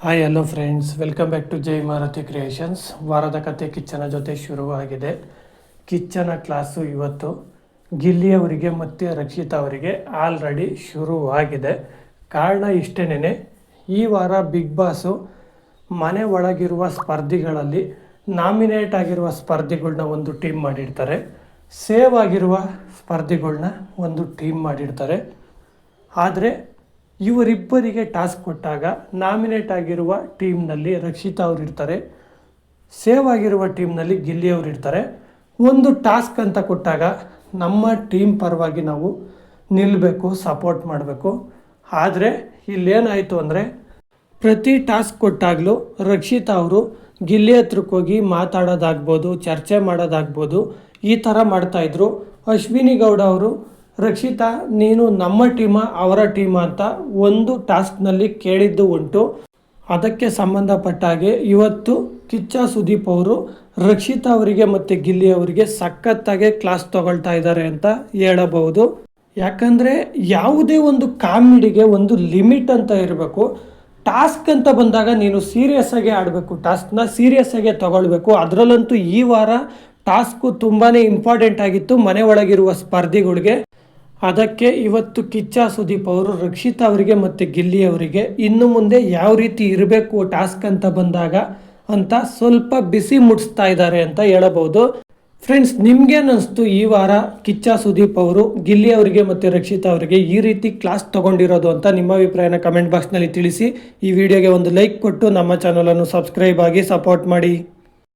Hi hello friends welcome back to Jai Maruti creations ವಾರದ ಕತೆ ಕಿಚ್ಚನ ಜೊತೆ ಶುರುವಾಗಿದೆ. ಕಿಚ್ಚನ ಕ್ಲಾಸು ಇವತ್ತು. ಗಿಲ್ಲಿಯವರಿಗೆ ಮತ್ತು ರಕ್ಷಿತಾ ಅವರಿಗೆ ಆಲ್ರೆಡಿ ಶುರುವಾಗಿದೆ. ಕಾರಣ ಇಷ್ಟೇನೆ ಈ ವಾರ ಬಿಗ್ ಬಾಸು ಮನೆ ಒಳಗಿರುವ ಸ್ಪರ್ಧಿಗಳಲ್ಲಿ ನಾಮಿನೇಟ್ ಆಗಿರುವ ಸ್ಪರ್ಧಿಗಳನ್ನ ಒಂದು ಟೀಮ್ ಮಾಡಿರ್ತಾರೆ. ಸೇವ್ ಆಗಿರುವ ಸ್ಪರ್ಧಿಗಳನ್ನ ಒಂದು ಟೀಮ್ ಮಾಡಿರ್ತಾರೆ. ಆದರೆ ಇವರಿಬ್ಬರಿಗೆ ಟಾಸ್ಕ್ ಕೊಟ್ಟಾಗ ನಾಮಿನೇಟ್ ಆಗಿರುವ ಟೀಮ್ನಲ್ಲಿ ರಕ್ಷಿತಾ ಅವರು ಇರ್ತಾರೆ. ಸೇವ್ ಆಗಿರುವ ಟೀಮ್ನಲ್ಲಿ ಗಿಲ್ಲಿ ಅವರು ಇರ್ತಾರೆ. ಒಂದು ಟಾಸ್ಕ್ ಅಂತ ಕೊಟ್ಟಾಗ ನಮ್ಮ ಟೀಮ್ ಪರವಾಗಿ ನಾವು ನಿಲ್ಲಬೇಕು ಸಪೋರ್ಟ್ ಮಾಡಬೇಕು. ಆದರೆ ಇಲ್ಲೇನಾಯಿತು ಅಂದರೆ ಪ್ರತಿ ಟಾಸ್ಕ್ ಕೊಟ್ಟಾಗಲೂ ರಕ್ಷಿತಾ ಅವರು ಗಿಲ್ಲಿ ಹತ್ರಕ್ಕೆ ಹೋಗಿ ಮಾತಾಡೋದಾಗ್ಬೋದು, ಚರ್ಚೆ ಮಾಡೋದಾಗ್ಬೋದು ಈ ಥರ ಮಾಡ್ತಾಯಿದ್ರು ಅಶ್ವಿನಿ ಗೌಡ ಅವರು ರಕ್ಷಿತಾ, ನೀನು ನಮ್ಮ ಟೀಮ, ಅವರ ಟೀಮ ಅಂತ ಒಂದು ಟಾಸ್ಕ್ನಲ್ಲಿ ಕೇಳಿದ್ದು ಉಂಟು. ಅದಕ್ಕೆ ಸಂಬಂಧಪಟ್ಟ ಹಾಗೆ ಇವತ್ತು ಕಿಚ್ಚ ಸುದೀಪ್ ಅವರು, ರಕ್ಷಿತಾ ಅವರಿಗೆ ಮತ್ತು ಗಿಲ್ಲಿ ಅವರಿಗೆ ಸಖತ್ತಾಗೆ ಕ್ಲಾಸ್ ತಗೊಳ್ತಾ ಇದ್ದಾರೆ ಅಂತ ಹೇಳಬಹುದು. ಯಾಕಂದರೆ ಯಾವುದೇ ಒಂದು ಕಾಮಿಡಿಗೆ ಒಂದು ಲಿಮಿಟ್ ಅಂತ ಇರಬೇಕು. ಟಾಸ್ಕ್ ಅಂತ ಬಂದಾಗ ನೀನು ಸೀರಿಯಸ್ ಆಗಿ ಆಡಬೇಕು. ಟಾಸ್ಕ್ನ ಸೀರಿಯಸ್ ಆಗಿ ತಗೊಳ್ಬೇಕು. ಅದರಲ್ಲಂತೂ ಈ ವಾರ ಟಾಸ್ಕು ತುಂಬಾ ಇಂಪಾರ್ಟೆಂಟ್ ಆಗಿತ್ತು ಮನೆ ಒಳಗಿರುವ ಸ್ಪರ್ಧಿಗಳಿಗೆ. ಅದಕ್ಕೆ ಇವತ್ತು ಕಿಚ್ಚ ಸುದೀಪ್ ಅವರು, ರಕ್ಷಿತಾ ಅವರಿಗೆ ಮತ್ತು ಗಿಲ್ಲಿ ಅವರಿಗೆ ಇನ್ನು ಮುಂದೆ ಯಾವ ರೀತಿ ಇರಬೇಕು ಟಾಸ್ಕ್ ಅಂತ ಬಂದಾಗ ಅಂತ ಸ್ವಲ್ಪ ಬಿಸಿ ಮುಟ್ಟಿಸ್ತಾ ಇದ್ದಾರೆ ಅಂತ ಹೇಳಬಹುದು. ಫ್ರೆಂಡ್ಸ್ ನಿಮ್ಗೇನಿಸ್ತು ಈ ವಾರ ಕಿಚ್ಚ ಸುದೀಪ್ ಅವರು, ಗಿಲ್ಲಿ ಅವರಿಗೆ ಮತ್ತು ರಕ್ಷಿತಾ ಅವರಿಗೆ ಈ ರೀತಿ ಕ್ಲಾಸ್ ತಗೊಂಡಿರೋದು ಅಂತ ನಿಮ್ಮ ಅಭಿಪ್ರಾಯನ ಕಮೆಂಟ್ ಬಾಕ್ಸ್ನಲ್ಲಿ ತಿಳಿಸಿ. ಈ ವಿಡಿಯೋಗೆ ಒಂದು ಲೈಕ್ ಕೊಟ್ಟು ನಮ್ಮ ಚಾನಲನ್ನು ಸಬ್ಸ್ಕ್ರೈಬ್ ಆಗಿ ಸಪೋರ್ಟ್ ಮಾಡಿ.